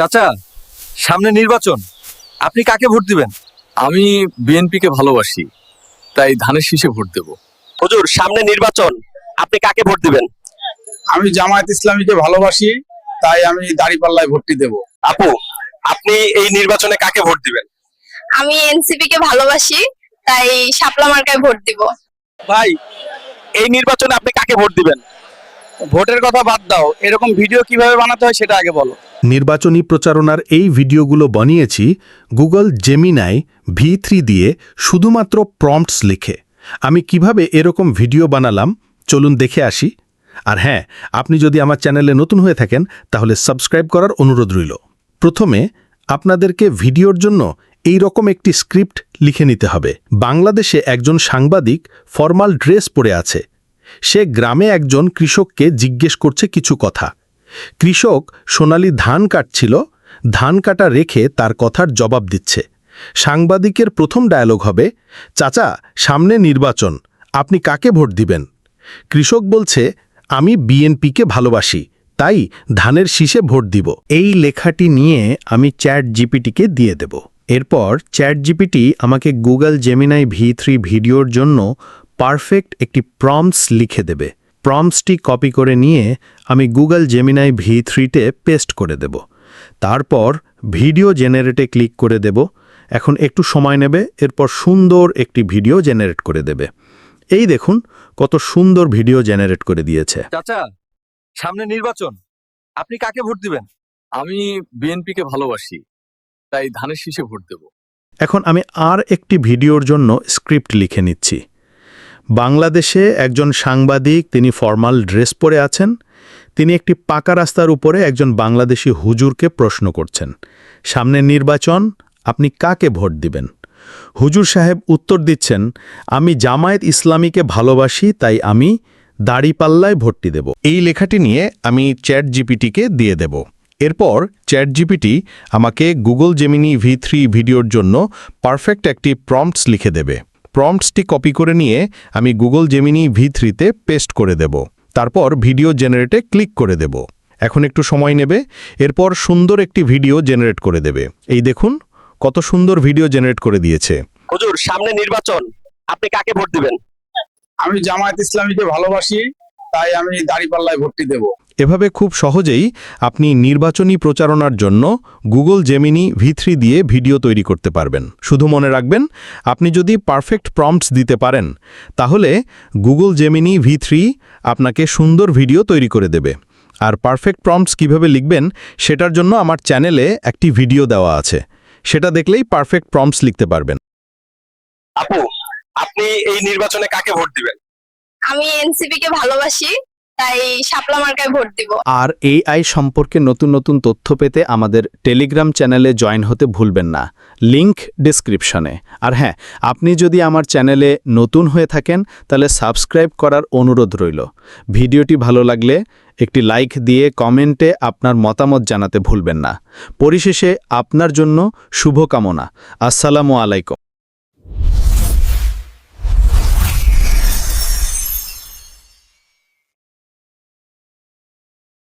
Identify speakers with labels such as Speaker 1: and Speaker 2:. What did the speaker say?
Speaker 1: চাচা সামনে নির্বাচন। আপনি কাকে ভোট দিবেন?
Speaker 2: আমি বিএনপিকে ভালোবাসি তাই ধানের শীষে ভোট দেব।
Speaker 3: হুজুর সামনে নির্বাচন আপনি কাকে ভোট দিবেন?
Speaker 4: আমি জামায়াত ইসলামীকে ভালোবাসি তাই আমি দাড়িপাল্লায় ভোটটি দেব।
Speaker 3: আপু আপনি এই নির্বাচনে কাকে ভোট দিবেন?
Speaker 5: আমি এনসিপি কে ভালোবাসি তাই শাপলা মার্কায় ভোট দিব।
Speaker 3: ভাই এই নির্বাচনে আপনি কাকে ভোট দিবেন?
Speaker 4: ভোটের কথা বাদ দাও এরকম ভিডিও কীভাবে বানাতে হয় সেটা আগে বলো।
Speaker 6: নির্বাচনী প্রচারণার এই ভিডিওগুলো বানিয়েছি গুগল জেমিনাই ভি থ্রি দিয়ে শুধুমাত্র প্রম্পটস লিখে। আমি কীভাবে এরকম ভিডিও বানালাম? চলুন দেখে আসি। আর হ্যাঁ আপনি যদি আমার চ্যানেলে নতুন হয়ে থাকেন, তাহলে সাবস্ক্রাইব করার অনুরোধ রইল। প্রথমে আপনাদেরকে ভিডিওর জন্য এই রকম একটি স্ক্রিপ্ট লিখে নিতে হবে। বাংলাদেশে একজন সাংবাদিক ফর্মাল ড্রেস পরে আছে। সে গ্রামে একজন কৃষককে জিজ্ঞেস করছে কিছু কথা। কৃষক সোনালি ধান কাটছিল, ধান কাটা রেখে তার কথার জবাব দিচ্ছে। সাংবাদিকের প্রথম ডায়ালগ হবে, চাচা, সামনে নির্বাচন, আপনি কাকে ভোট দিবেন? কৃষক বলছে, আমি বিএনপিকে ভালোবাসি, তাই ধানের শীষে ভোট দিব। এই লেখাটি নিয়ে আমি চ্যাট জিপিটিকে দিয়ে দেব। এরপর চ্যাট জিপিটি আমাকে গুগল জেমিনাই ভি থ্রি ভিডিওর জন্য পারফেক্ট একটি প্রম্পস লিখে দেবে। প্রম্পসটি কপি করে নিয়ে আমি গুগল জেমিনাই ভি থ্রিতে পেস্ট করে দেব। তারপর ভিডিও জেনারেটে ক্লিক করে দেব। এখন একটু সময় নেবে এরপর সুন্দর একটি ভিডিও জেনারেট করে দেবে। এই দেখুন কত সুন্দর ভিডিও জেনারেট করে দিয়েছে।
Speaker 1: চাচা সামনে নির্বাচন। আপনি কাকে ভোট দিবেন?
Speaker 2: আমি বিএনপিকে ভালোবাসি তাই ধানের শীষে ভোট দেব।
Speaker 6: এখন আমি আর একটি ভিডিওর জন্য স্ক্রিপ্ট লিখে নিচ্ছি। বাংলাদেশে একজন সাংবাদিক, তিনি ফর্মাল ড্রেস পরে আছেন। তিনি একটি পাকা রাস্তার উপরে একজন বাংলাদেশি হুজুরকে প্রশ্ন করছেন। সামনে নির্বাচন আপনি কাকে ভোট দিবেন? হুজুর সাহেব উত্তর দিচ্ছেন, আমি জামায়াত ইসলামীকে ভালোবাসি, তাই আমি দাড়িপাল্লায় ভোটটি দেব। এই লেখাটি নিয়ে আমি চ্যাট জিপিটিকে দিয়ে দেব। এরপর চ্যাট জিপিটি আমাকে গুগল জেমিনি ভি থ্রি ভিডিওর জন্য পারফেক্ট একটি প্রম্পটস লিখে দেবে। প্রম্পটসটি কপি করে নিয়ে আমি গুগল জেমিনি ভি থ্রিতে পেস্ট করে দেব। তারপর ভিডিও জেনারেটে ক্লিক করে দেব। এখন একটু সময় নেবে এরপর সুন্দর একটি ভিডিও জেনারেট করে দেবে। এই দেখুন কত সুন্দর ভিডিও জেনারেট করে দিয়েছে।
Speaker 3: হুজুর সামনে নির্বাচন। আপনি কাকে ভোট দিবেন?
Speaker 4: আমি জামায়াত ইসলামীকে ভালোবাসি তাই আমি দাড়িপাল্লায় ভর্তি দেব।
Speaker 6: এভাবে খুব সহজেই আপনি নির্বাচনী প্রচারণার জন্য গুগল জেমিনি ভি থ্রি দিয়ে ভিডিও তৈরি করতে পারবেন। শুধু মনে রাখবেন আপনি যদি পারফেক্ট প্রম্পটস দিতে পারেন তাহলে গুগল জেমিনি ভি থ্রি আপনাকে সুন্দর ভিডিও তৈরি করে দেবে। আর পারফেক্ট প্রম্পটস কীভাবে লিখবেন সেটার জন্য আমার চ্যানেলে একটি ভিডিও দেওয়া আছে। সেটা দেখলেই পারফেক্ট প্রম্পটস লিখতে পারবেন।
Speaker 3: আপু আপনি এই নির্বাচনে কাকে ভোট দিবেন?
Speaker 5: আমি এনসিপি কে ভালোবাসি। তাই শাপলা মার্কায় ভোট দিব।
Speaker 7: আর এআই সম্পর্কে নতুন নতুন তথ্য পেতে আমাদের টেলিগ্রাম চ্যানেলে জয়েন হতে ভুলবেন না। লিংক ডিসক্রিপশনে আর হ্যাঁ আপনি যদি আমার চ্যানেলে নতুন হয়ে থাকেন, তাহলে সাবস্ক্রাইব করার অনুরোধ রইল। ভিডিওটি ভালো লাগলে একটি লাইক দিয়ে কমেন্টে আপনার মতামত জানাতে ভুলবেন না। পরিশেষে আপনার জন্য শুভকামনা। আসসালামু আলাইকুম।